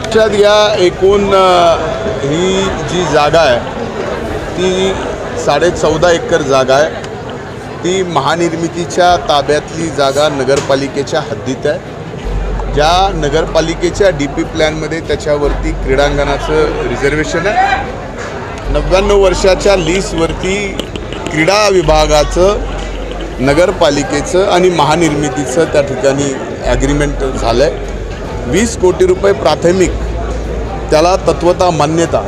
लक्षात घ्या एकूण ही जी जागा आहे ती साडे चौदा एकर जागा आहे. ती महानिर्मितीच्या ताब्यातली जागा नगरपालिकेच्या हद्दीत आहे. ज्या नगरपालिकेच्या डी पी प्लॅनमध्ये त्याच्यावरती क्रीडांगणाचं रिझर्वेशन आहे. नव्याण्णव वर्षाच्या लीसवरती क्रीडा विभागाचं नगरपालिकेचं आणि महानिर्मितीचं त्या ठिकाणी ॲग्रीमेंट झालं आहे वीस कोटी रुपये प्राथमिक त्याला तत्वता मान्यता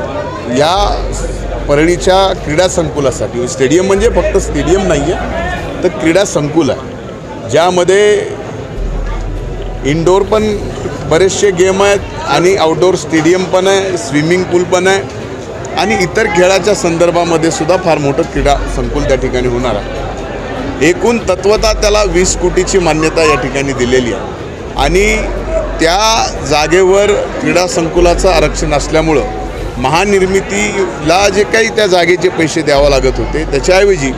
या परळीच्या क्रीडा संकुलासाठी. स्टेडियम म्हणजे फक्त स्टेडियम नाही आहे तर क्रीडा संकुल आहे. ज्यामध्ये इनडोअर पण बरेचसे गेम आहेत आणि आउटडोअर स्टेडियम पण आहे स्विमिंग पूल पण आहे आणि इतर खेळाच्या संदर्भामध्ये सुद्धा फार मोठं क्रीडा संकुल त्या ठिकाणी होणार आहे. एकूण तत्वता त्याला वीस कोटीची मान्यता या ठिकाणी दिलेली आहे. आणि त्या जागेवर क्रीडा संकुलाचं आरक्षण असल्यामुळं महानिर्मितीला जे काही त्या जागेचे पैसे द्यावं लागत होते त्याच्याऐवजी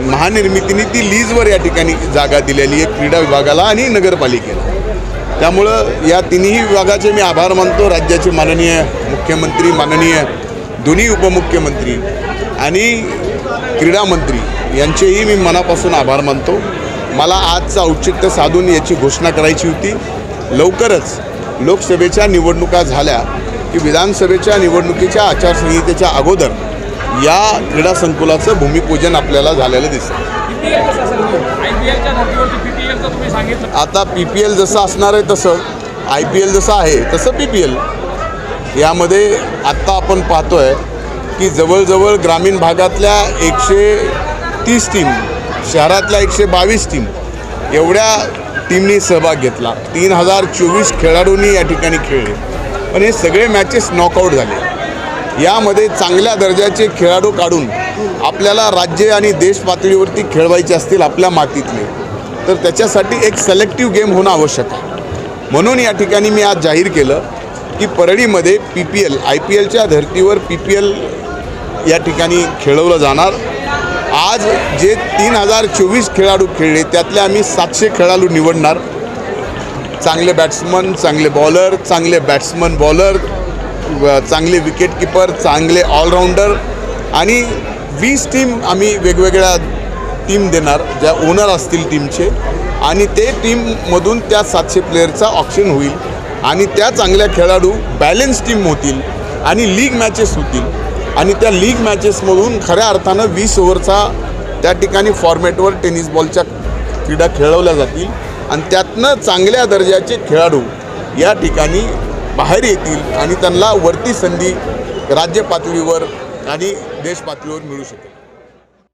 महानिर्मितीने ती लीजवर या ठिकाणी जागा दिलेली आहे क्रीडा विभागाला आणि नगरपालिकेला. त्यामुळं या तिन्ही विभागाचे मी आभार मानतो राज्याचे माननीय मुख्यमंत्री माननीय दोन्ही उपमुख्यमंत्री आणि क्रीडा मंत्री यांचेही मी मनापासून आभार मानतो. मला आजचं औचित्य साधून याची घोषणा करायची होती. लवकरच लोकसभेच्या निवडणुका झाल्या की विधानसभेच्या निवडणुकीच्या आचारसंहितेच्या अगोदर या क्रीडा संकुलाचं भूमिपूजन आपल्याला झालेलं दिसतं. आता पी पी एल जसं असणार आहे तसं आय पी एल जसं आहे तसं पी पी एल यामध्ये आत्ता आपण पाहतो आहे की जवळजवळ ग्रामीण भागातल्या एकशे तीस टीम शहरातल्या एकशे बावीस टीम एवढ्या टीमनी सहभाग घेतला. तीन हजार चोवीस खेळाडूंनी या ठिकाणी खेळले. पण हे सगळे मॅचेस नॉकआउट झाले. यामध्ये चांगल्या दर्जाचे खेळाडू काढून आपल्याला राज्य आणि देश पातळीवरती खेळवायचे असतील आपल्या मातीतले तर त्याच्यासाठी एक सेलेक्टिव्ह गेम होणं आवश्यक आहे. म्हणून या ठिकाणी मी आज जाहीर केलं की परळीमध्ये P P L I P एलच्या धर्तीवर पी पी एल या ठिकाणी खेळवलं जाणार. आज जे तीन हजार चोवीस खेळाडू खेळले त्यातले आम्ही सातशे खेळाडू निवडणार. चांगले बॅट्समन चांगले बॉलर चांगले बॅट्समन बॉलर व चांगले विकेटकीपर चांगले ऑलराऊंडर आणि वीस टीम आम्ही वेगवेगळ्या टीम देणार ज्या ओनर असतील टीमचे आणि ते टीममधून त्या सातशे प्लेयरचा ऑप्शन होईल आणि त्या चांगल्या खेळाडू बॅलेन्स टीम होतील आणि लीग मॅचेस होतील. आणि त्या लीग मॅचेसमधून खऱ्या अर्थानं वीस ओव्हरचा त्या ठिकाणी फॉर्मॅटवर टेनिस बॉलच्या क्रीडा खेळवल्या जातील. आणि त्यातनं चांगल्या दर्जाचे खेळाडू या ठिकाणी बाहेर येतील आणि त्यांना वरती संधी राज्य पातळीवर आणि देश पातळीवर मिळू शकेल.